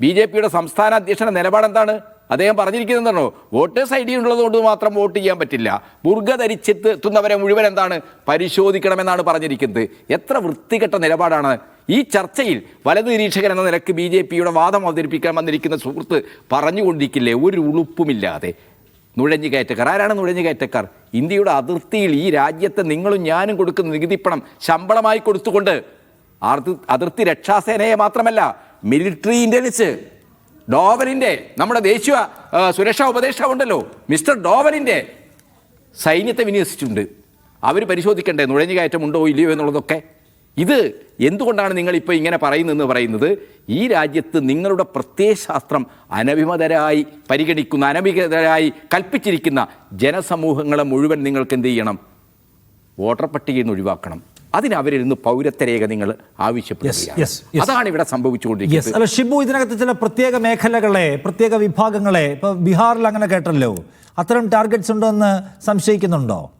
B J പിയുടെ സംസ്ഥാന അധ്യക്ഷന്റെ നിലപാട് എന്താണ് അദ്ദേഹം പറഞ്ഞിരിക്കുന്നതാണോ വോട്ടേഴ്സ് ഐ ഡി ഉള്ളത് കൊണ്ട് മാത്രം വോട്ട് ചെയ്യാൻ പറ്റില്ല. ബുർഗ ധരിച്ചെത്തുന്നവരെ മുഴുവൻ എന്താണ്? പരിശോധിക്കണമെന്നാണ് പറഞ്ഞിരിക്കുന്നത്. എത്ര വൃത്തികെട്ട നിലപാടാണ്. ഈ ചർച്ചയിൽ വലത് നിരീക്ഷകൻ എന്ന നിലയ്ക്ക് ബി ജെ പിയുടെ വാദം അവതരിപ്പിക്കാൻ വന്നിരിക്കുന്ന സുഹൃത്ത് പറഞ്ഞുകൊണ്ടിരിക്കില്ലേ? ഒരു ഉളുപ്പുമില്ലാതെ. നുഴഞ്ഞു കയറ്റക്കാർ. ആരാണ് നുഴഞ്ഞു കയറ്റക്കാർ? ഇന്ത്യയുടെ അതിർത്തിയിൽ ഈ രാജ്യത്തെ നിങ്ങളും ഞാനും കൊടുക്കുന്ന നികുതിപ്പണം ശമ്പളമായി കൊടുത്തുകൊണ്ട് അതിർത്തി രക്ഷാസേനയെ മാത്രമല്ല മിലിറ്ററി ഇന്റലിജൻസ് ഡോവലിന്റെ നമ്മുടെ ദേശീയ സുരക്ഷാ ഉപദേഷ്ടാവുണ്ടല്ലോ. മിസ്റ്റർ ഡോവലിന്റെ സൈന്യത്തെ വിന്യസിച്ചിട്ടുണ്ട്. അവർ പരിശോധിക്കണ്ടേ? നുഴഞ്ഞു കയറ്റമുണ്ടോ ഇല്ലയോ എന്നുള്ളതൊക്കെ. ഇത് എന്തുകൊണ്ടാണ് നിങ്ങളിപ്പോൾ ഇങ്ങനെ പറയുന്നതെന്ന് പറയുന്നത്? ഈ രാജ്യത്ത് നിങ്ങളുടെ പ്രത്യയശാസ്ത്രം അനഭിമതരായി പരിഗണിക്കുന്ന അനഭിമതരായി കൽപ്പിച്ചിരിക്കുന്ന ജനസമൂഹങ്ങളെ മുഴുവൻ നിങ്ങൾക്ക് എന്ത് ചെയ്യണം? വോട്ടർ പട്ടികയിൽ നിന്ന് ഒഴിവാക്കണം. അതിന് പൗരത്വരേഖ നിങ്ങൾ ആവശ്യപ്പെടുക അതാണ് ഇവിടെ സംഭവിച്ചുകൊണ്ടിരിക്കുന്നത്. അല്ല ഷിബു ഇതിനകത്ത് ചില പ്രത്യേക മേഖലകളെ പ്രത്യേക വിഭാഗങ്ങളെ ഇപ്പൊ ബീഹാറിൽ അങ്ങനെ കേട്ടല്ലോ. അത്തരം ടാർഗറ്റ്സ് ഉണ്ടോ എന്ന് സംശയിക്കുന്നുണ്ടോ?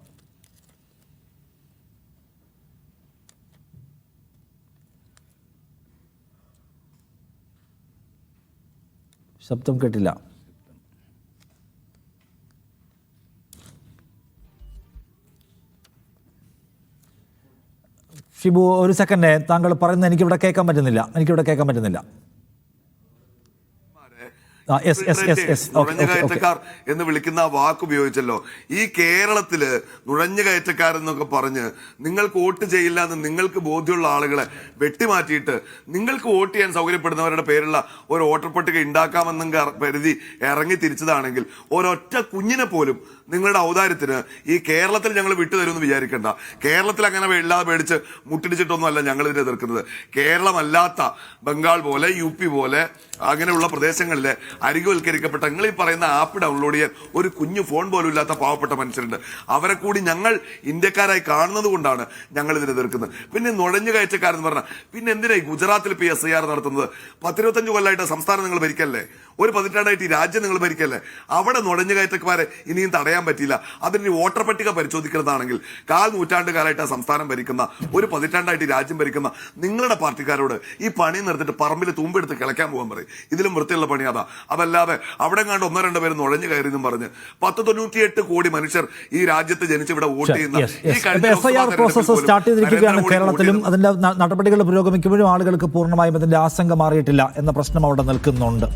ശബ്ദം കേട്ടില്ല. ഷിബു ഒരു സെക്കൻഡ് താങ്കൾ പറയുന്നത് എനിക്കിവിടെ കേൾക്കാൻ പറ്റുന്നില്ല. എനിക്കിവിടെ കേൾക്കാൻ പറ്റുന്നില്ല. നുഴഞ്ഞുകയറ്റക്കാർ എന്ന് വിളിക്കുന്ന ആ വാക്ക് ഉപയോഗിച്ചല്ലോ. ഈ കേരളത്തിൽ നുഴഞ്ഞുകയറ്റക്കാർ എന്നൊക്കെ പറഞ്ഞ് നിങ്ങൾക്ക് വോട്ട് ചെയ്യില്ല എന്ന് നിങ്ങൾക്ക് ബോധ്യമുള്ള ആളുകളെ വെട്ടിമാറ്റിയിട്ട് നിങ്ങൾക്ക് വോട്ട് ചെയ്യാൻ സൗകര്യപ്പെടുന്നവരുടെ പേരുള്ള ഒരു വോട്ടർ പട്ടിക ഉണ്ടാക്കാമെന്നും കരുതി ഇറങ്ങി തിരിച്ചതാണെങ്കിൽ ഒരൊറ്റ കുഞ്ഞിനെ പോലും നിങ്ങളുടെ ഔദാര്യത്തിന് ഈ കേരളത്തിൽ ഞങ്ങൾ വിട്ടുതരുമെന്ന് വിചാരിക്കേണ്ട. കേരളത്തിൽ അങ്ങനെ ഇല്ലാതെ പേടിച്ച് മുട്ടിടിച്ചിട്ടൊന്നുമല്ല ഞങ്ങൾ ഇതിനെ എതിർക്കുന്നത്. കേരളമല്ലാത്ത ബംഗാൾ പോലെ യു പി പോലെ അങ്ങനെയുള്ള പ്രദേശങ്ങളിലെ അരികുവൽക്കരിക്കപ്പെട്ട നിങ്ങൾ ഈ പറയുന്ന ആപ്പ് ഡൗൺലോഡ് ചെയ്യാൻ ഒരു കുഞ്ഞു ഫോൺ പോലും ഇല്ലാത്ത പാവപ്പെട്ട മനുഷ്യരുണ്ട്. അവരെ കൂടി ഞങ്ങൾ ഇന്ത്യക്കാരായി കാണുന്നത് കൊണ്ടാണ് ഞങ്ങൾ ഇതിനെ എതിർക്കുന്നത്. പിന്നെ നുഴഞ്ഞു കയറ്റക്കാരെന്ന് പറഞ്ഞാൽ പിന്നെ എന്തിനായി ഗുജറാത്തിൽ പി എസ് ഐ ആർ നടത്തുന്നത്? പത്തിരുപത്തഞ്ച് കൊല്ലമായിട്ട് സംസ്ഥാനം നിങ്ങൾ ഭരിക്കല്ലേ? ഒരു പതിറ്റാണ്ടായിട്ട് ഈ രാജ്യം നിങ്ങൾ ഭരിക്കല്ലേ? അവിടെ നുഴഞ്ഞു കയറ്റക്കാരെ ഇനിയും തടയാൻ പറ്റില്ല അതിന് വോട്ടർ പട്ടിക പരിശോധിക്കുന്നതാണെങ്കിൽ കാൽ നൂറ്റാണ്ട് കാലമായിട്ട് ആ സംസ്ഥാനം ഭരിക്കുന്ന ഒരു പതിറ്റാണ്ടായിട്ട് രാജ്യം ഭരിക്കുന്ന നിങ്ങളുടെ പാർട്ടിക്കാരോട് ഈ പണി നിർത്തിട്ട് പറമ്പിൽ തുമ്പെടുത്ത് കിളയ്ക്കാൻ പോകാൻ പറയും. ഇതിലും വൃത്തിയുള്ള പണി അതാ. അതല്ലാതെ അവിടെ കണ്ട് ഒന്നോ രണ്ടോ പേര് നുഴഞ്ഞു കയറി എന്നും പറഞ്ഞ് പത്ത് തൊണ്ണൂറ്റിയെട്ട് കോടി മനുഷ്യർ ഈ രാജ്യത്ത് ജനിച്ച് ഇവിടെ വോട്ട് ചെയ്യുന്ന ഈ കഴിഞ്ഞ സ്റ്റാർട്ട് ചെയ്തിരിക്കുകയാണ് കേരളത്തിലും. അതിന്റെ നടപടികൾ പുരോഗമിക്കുമ്പോഴും ആളുകൾക്ക് പൂർണമായും അതിന്റെ ആശങ്ക മാറിയിട്ടില്ല എന്ന പ്രശ്നം അവിടെ നിൽക്കുന്നുണ്ട്.